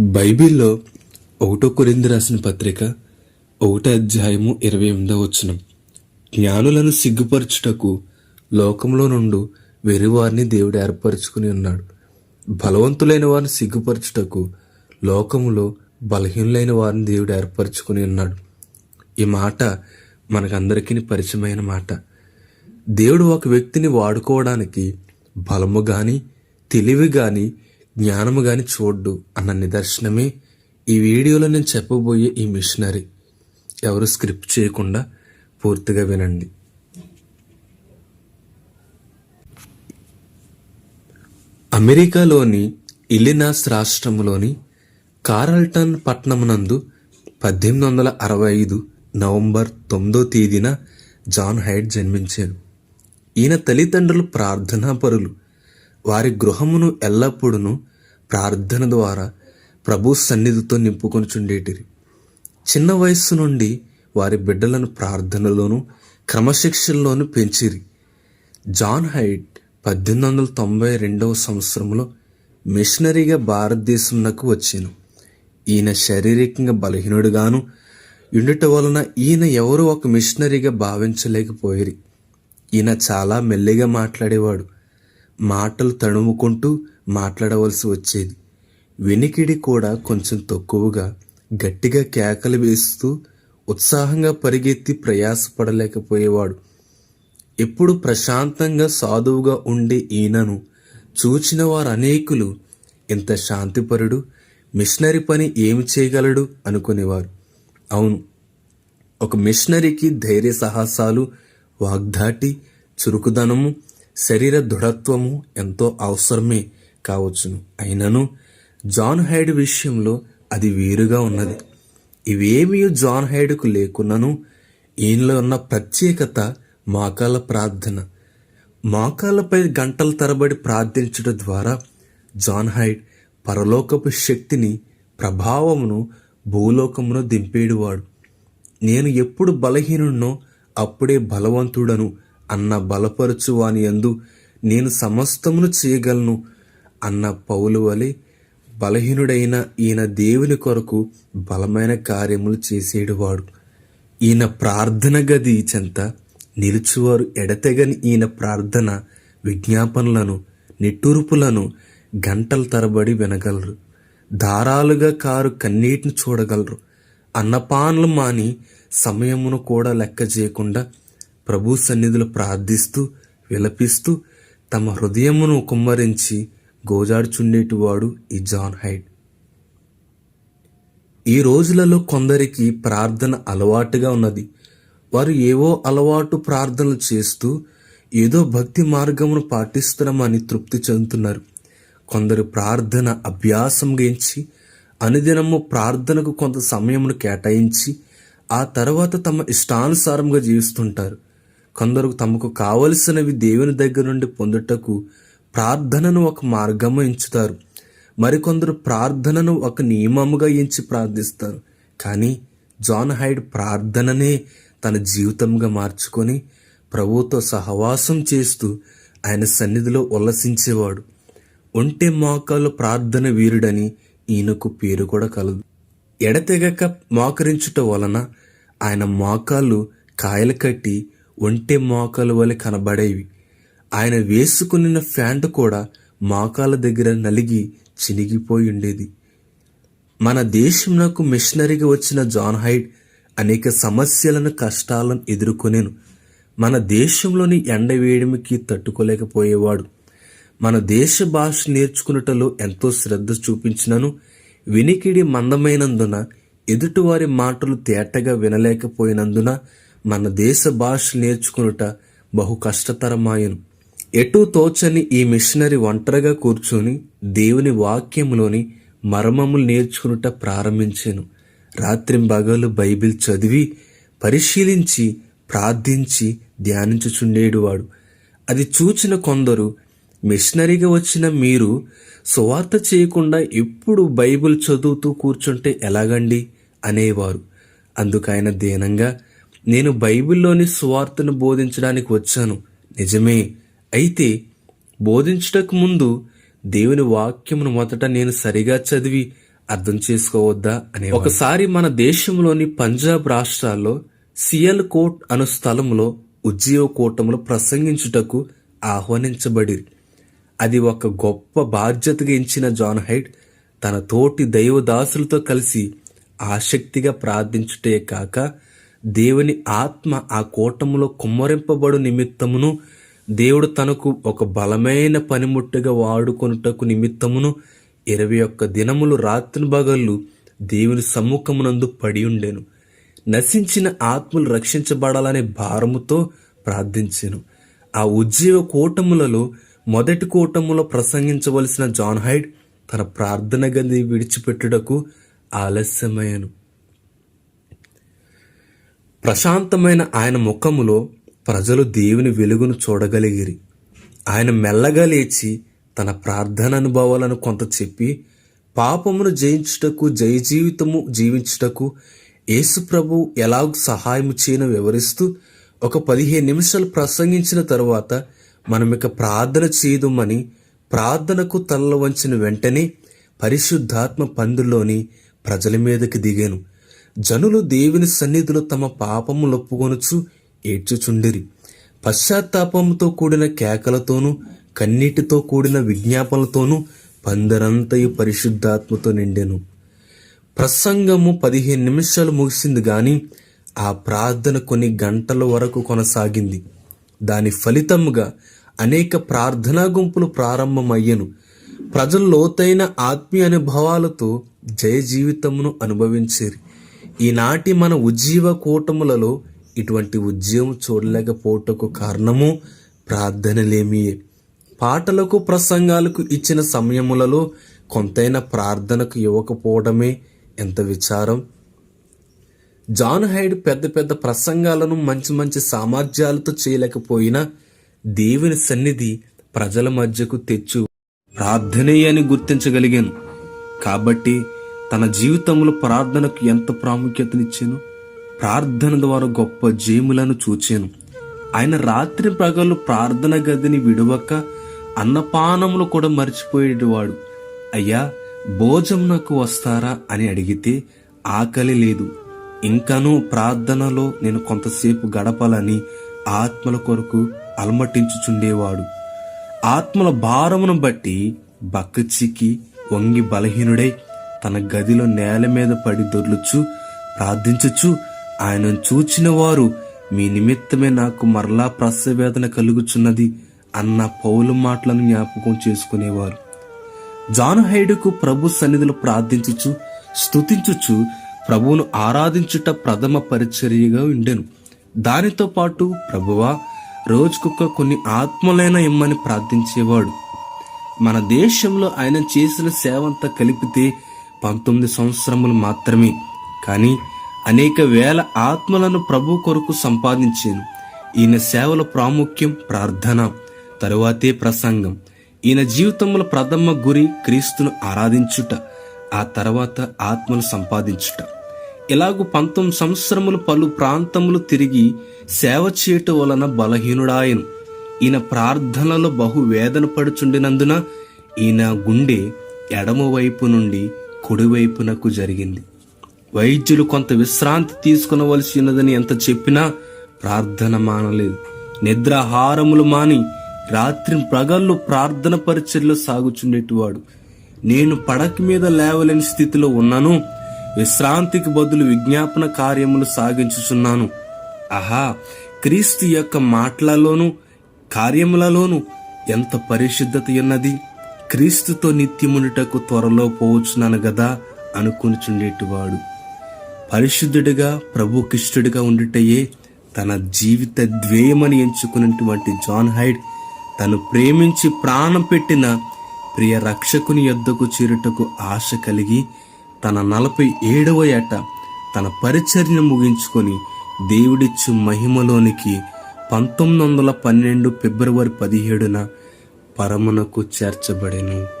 బైబిల్లో ఒకటో కొరింది రాసిన పత్రిక ఒకటో అధ్యాయము ఇరవై ఎనిమిదో వచనం. జ్ఞానులను సిగ్గుపరచుటకు లోకంలో నుండు వెరివారిని దేవుడు ఏర్పరచుకుని ఉన్నాడు. బలవంతులైన వారిని సిగ్గుపరచుటకు లోకములో బలహీనులైన వారిని దేవుడు ఏర్పరచుకుని ఉన్నాడు. ఈ మాట మనకందరికీ పరిచయమైన మాట. దేవుడు ఒక వ్యక్తిని వాడుకోవడానికి బలము కానీ తెలివి కానీ జ్ఞానము గాని చూడ్డు అన్న నిదర్శనమే ఈ వీడియోలో నేను చెప్పబోయే ఈ మిషనరీ. ఎవరు స్క్రిప్ట్ చేయకుండా పూర్తిగా వినండి. అమెరికాలోని ఇలినాస్ రాష్ట్రంలోని కారల్టన్ పట్టణమునందు పద్దెనిమిది వందల అరవై ఐదు నవంబర్ తొమ్మిదో తేదీన జాన్ హైడ్ జన్మించారు ఈయన తల్లిదండ్రులు ప్రార్థనాపరులు. వారి గృహమును ఎల్లప్పుడూ ప్రార్థన ద్వారా ప్రభు సన్నిధితో నింపుకొని చుండేటిరి చిన్న వయస్సు నుండి వారి బిడ్డలను ప్రార్థనలోను క్రమశిక్షల్లోనూ పెంచిరి. జాన్ హైట్ పద్దెనిమిది వందల తొంభై రెండవ సంవత్సరంలో మిషనరీగా భారతదేశంలోకి వచ్చాను. ఈయన శారీరకంగా బలహీనుడుగాను ఉండుట వలన ఈయన ఎవరు ఒక మిషనరీగా భావించలేకపోయిరి. ఈయన చాలా మెల్లిగా మాట్లాడేవాడు. మాటలు తడుముకుంటూ మాట్లాడవలసి వచ్చేది. వెనికిడి కూడా కొంచెం తక్కువగా గట్టిగా కేకలు వేస్తూ ఉత్సాహంగా పరిగెత్తి ప్రయాసపడలేకపోయేవాడు. ఎప్పుడు ప్రశాంతంగా సాధువుగా ఉండే ఈయనను చూచిన వారు అనేకులు ఇంత శాంతిపరుడు మిషనరీ పని ఏమి చేయగలడు? అనుకునేవారు. అవును ఒక మిషనరీకి ధైర్య సాహసాలు వాగ్దాటి చురుకుదనము శరీర దృఢత్వము ఎంతో అవసరమే కావచ్చును. అయినను జాన్ హైడ్ విషయంలో అది వేరుగా ఉన్నది. ఇవేమీ జాన్ హైడ్కు లేకున్నను ఈయనలో ఉన్న ప్రత్యేకత మోకాల ప్రార్థన. మాకాలపై గంటల తరబడి ప్రార్థించడం ద్వారా జాన్ హైడ్ పరలోకపు శక్తిని ప్రభావమును భూలోకమును దింపేడువాడు. నేను ఎప్పుడు బలహీనుడినో అప్పుడే బలవంతుడను. అన్న బలపరచువాని ఎందు యందు నేను సమస్తమును చేయగలను అన్న పౌలు వలె బలహీనుడైన ఈయన దేవుని కొరకు బలమైన కార్యములు చేసేడువాడు ఈయన ప్రార్థన గది చెంత నిలుచువారు ఎడతెగని ఈయన ప్రార్థన విజ్ఞాపనలను నిట్టూర్పులను గంటల తరబడి వినగలరు. ధారాలుగా కారు కన్నీటిని చూడగలరు. అన్నపానలు మాని సమయమును కూడా లెక్క చేయకుండా ప్రభు సన్నిధిలో ప్రార్థిస్తూ విలపిస్తూ తమ హృదయమును కుమ్మరించి గోజాడుచుండేటివాడు ఈ జాన్ హైడ్. ఈ రోజులలో కొందరికి ప్రార్థన అలవాటుగా ఉన్నది. వారు ఏవో అలవాటు ప్రార్థనలు చేస్తూ ఏదో భక్తి మార్గమును పాటిస్తున్నామని తృప్తి చెందుతున్నారు. కొందరు ప్రార్థన అభ్యాసం గురించి అనుదినము ప్రార్థనకు కొంత సమయమును కేటాయించి ఆ తర్వాత తమ ఇష్టానుసారంగా జీవిస్తుంటారు. కొందరు తమకు కావలసినవి దేవుని దగ్గర నుండి పొందుటకు ప్రార్థనను ఒక మార్గము ఎంచుతారు. మరికొందరు ప్రార్థనను ఒక నియమముగా ఎంచి ప్రార్థిస్తారు. కానీ జాన్ హైడ్ ప్రార్థననే తన జీవితంగా మార్చుకొని ప్రభుతో సహవాసం చేస్తూ ఆయన సన్నిధిలో ఉల్లసించేవాడు. ఒంటె మోకాలు ప్రార్థన వీరుడని ఈయనకు పేరు కూడా కలదు. ఎడతెగక మోకరించుట వలన ఆయన మోకాళ్ళు కాయలు కట్టి ఒంటె మోకాలు వలె కనబడేవి. ఆయన వేసుకున్న ఫ్యాంట్ కూడా మోకాల దగ్గర నలిగి చినిగిపోయి ఉండేది. మన దేశంలోకి మిషనరీగా వచ్చిన జాన్ హైడ్ అనేక సమస్యలను కష్టాలను ఎదుర్కొనేను. మన దేశంలోని ఎండ వేయడమికి తట్టుకోలేకపోయేవాడు. మన దేశ భాష నేర్చుకున్నటలో ఎంతో శ్రద్ధ చూపించినను. వినికిడి మందమైనందున ఎదుటివారి మాటలు తేటగా వినలేకపోయినందున మన దేశ భాష నేర్చుకునుట బహు కష్టతరమాయను. ఎటూ తోచని ఈ మిషనరీ ఒంటరిగా కూర్చొని దేవుని వాక్యంలోని మర్మములు నేర్చుకునుట ప్రారంభించాను. రాత్రింబగలు బైబిల్ చదివి పరిశీలించి ప్రార్థించి ధ్యానించుచుండేడువాడు. అది చూచిన కొందరు మిషనరీగా వచ్చిన మీరు సువార్త చేయకుండా ఎప్పుడు బైబిల్ చదువుతూ కూర్చుంటే ఎలాగండి? అనేవారు. అందుకైన దీనంగా నేను బైబిల్లోని సువార్తను బోధించడానికి వచ్చాను. నిజమే. అయితే బోధించుటకు ముందు దేవుని వాక్యమును మొదట నేను సరిగా చదివి అర్థం చేసుకోవద్దా అనే ఒకసారి మన దేశంలోని పంజాబ్ రాష్ట్రాల్లో సియల్ కోట్ అను స్థలంలో ఉజ్జీవ కూటములు ప్రసంగించుటకు ఆహ్వానించబడి అది ఒక గొప్ప బాధ్యతగా ఇచ్చిన జాన్ హైట్ తన తోటి దైవదాసులతో కలిసి ఆసక్తిగా ప్రార్థించుటే కాక దేవుని ఆత్మ ఆ కూటములో కుమ్మరింపబడు నిమిత్తమును దేవుడు తనకు ఒక బలమైన పనిముట్టుగా వాడుకొనుటకు నిమిత్తమును ఇరవై ఒక్క దినములు రాత్రి బగళ్ళు దేవుని సమ్ముఖమునందు పడి ఉండెను. నశించిన ఆత్మలు రక్షించబడాలనే భారముతో ప్రార్థించాను. ఆ ఉజ్జీవ కూటములలో మొదటి కూటములో ప్రసంగించవలసిన జాన్ హైడ్ తన ప్రార్థన గది విడిచిపెట్టుటకు ఆలస్యమయ్యను. ప్రశాంతమైన ఆయన ముఖములో ప్రజలు దేవుని వెలుగును చూడగలిగిరి. ఆయన మెల్లగా లేచి తన ప్రార్థన అనుభవాలను కొంత చెప్పి పాపమును జయించుటకు జయ జీవితము జీవించుటకు యేసు ప్రభు ఎలాగ సహాయము చేయను వివరిస్తూ ఒక పదిహేను నిమిషాలు ప్రసంగించిన తరువాత మనం ఇక ప్రార్థన చేయదుమని ప్రార్థనకు తల్ల వంచిన వెంటనే పరిశుద్ధాత్మ పందుల్లోని ప్రజల మీదకి దిగాను. జనులు దేవుని సన్నిధిలో తమ పాపము లొప్పుకొనుచు ఏడ్చుచుండిరి. పశ్చాత్తాపంతో కూడిన కేకలతోనూ కన్నీటితో కూడిన విజ్ఞాపనలతోనూ పందరంతయు పరిశుద్ధాత్మతో నిండెను. ప్రసంగము పదిహేను నిమిషాలు ముగిసింది గాని ఆ ప్రార్థన కొన్ని గంటల వరకు కొనసాగింది. దాని ఫలితముగా అనేక ప్రార్థనా గుంపులు ప్రారంభమయ్యను. ప్రజలు లోతైన ఆత్మీయ అనుభవాలతో జయ జీవితమును అనుభవించారు. ఈనాటి మన ఉజ్జీవ కూటములలో ఇటువంటి ఉద్యమం చూడలేకపోవటకు కారణము ప్రార్థనలేమియే పాటలకు ప్రసంగాలకు ఇచ్చిన సమయములలో కొంతైన ప్రార్థనకు ఇవ్వకపోవడమే ఎంత విచారం. జాన్ హైడ్ పెద్ద పెద్ద ప్రసంగాలను మంచి మంచి సామర్థ్యాలతో చేయలేకపోయినా దేవుని సన్నిధి ప్రజల మధ్యకు తెచ్చు. ప్రార్థనే అని గుర్తించగలిగాను. కాబట్టి తన జీవితంలో ప్రార్థనకు ఎంత ప్రాముఖ్యతనిచ్చాను ప్రార్థన ద్వారా గొప్ప జేములను చూచాను. ఆయన రాత్రి పగలు ప్రార్థన గదిని విడవక అన్నపానములు కూడా మర్చిపోయేవాడు. అయ్యా భోజనకు వస్తారా అని అడిగితే ఆకలి లేదు. ఇంకనూ ప్రార్థనలో నేను కొంతసేపు గడపాలని ఆత్మల కొరకు అలమటించుచుండేవాడు. ఆత్మల భారమును బట్టి బక్కచిక్కి వంగి బలహీనుడై తన గదిలో నేల మీద పడి దొర్లుచు ప్రార్థించుచు ఆయనను చూచిన వారు మీ నిమిత్తమే నాకు మరలా ప్రసవేదన కలుగుచున్నది అన్న పౌలు మాటలను జ్ఞాపకం చేసుకునేవారు. జాన్ హైడుకు ప్రభు సన్నిధిలో ప్రార్థించుచు స్తుతించుచు ప్రభువును ఆరాధించుట ప్రథమ పరిచర్యగా ఉండెను. దానితో పాటు ప్రభువా రోజుకొక కొన్ని ఆత్మలైన ఇమ్మని ప్రార్థించేవాడు. మన దేశంలో ఆయన చేసిన సేవంతా కలిపితే పంతొమ్మిది సంవత్సరములు మాత్రమే. కానీ అనేక వేల ఆత్మలను ప్రభు కొరకు సంపాదించాను. ఈయన సేవల ప్రాముఖ్యం ప్రార్థన తరువాతే ప్రసంగం. ఈయన జీవితంలో ప్రథమ గురి క్రీస్తును ఆరాధించుట ఆ తర్వాత ఆత్మను సంపాదించుట. ఇలాగూ పంతొమ్మిది సంవత్సరములు పలు ప్రాంతములు తిరిగి సేవ చేయటం వలన బలహీనుడాయను. ఈయన ప్రార్థనలో బహు వేదన పడుచుండినందున ఈయన గుండె ఎడమ వైపు నుండి కుడివైపునకు జరిగింది. వైద్యులు కొంత విశ్రాంతి తీసుకునవలసినదని ఎంత చెప్పినా ప్రార్థన మానలేదు. నిద్రాహారములు మాని రాత్రి ప్రగళ్ళు ప్రార్థన పరిచర్లో సాగుచుండేటివాడు. నేను పడక మీద లేవలేని స్థితిలో ఉన్నాను. విశ్రాంతికి బదులు విజ్ఞాపన కార్యములు సాగించుచున్నాను. ఆహా క్రీస్తు యొక్క మాటలలోనూ కార్యములలోనూ ఎంత పరిశుద్ధత ఉన్నది? క్రీస్తుతో నిత్యమునుటకు త్వరలో పోవచ్చున్నాను గదా అనుకునిచుండేటివాడు. పరిశుద్ధుడిగా ప్రభుకిష్టుడిగా ఉండుటయే తన జీవిత ద్వేయమని ఎంచుకున్నటువంటి జాన్ హైడ్ తను ప్రేమించి ప్రాణం పెట్టిన ప్రియ రక్షకుని యొద్దకు చేరుటకు ఆశ కలిగి తన నలభై ఏడవ ఏట తన పరిచర్ని ముగించుకొని దేవుడిచ్చు మహిమలోనికి పంతొమ్మిది వందల పన్నెండు ఫిబ్రవరి పదిహేడున పరమునకు చేర్చబడెను.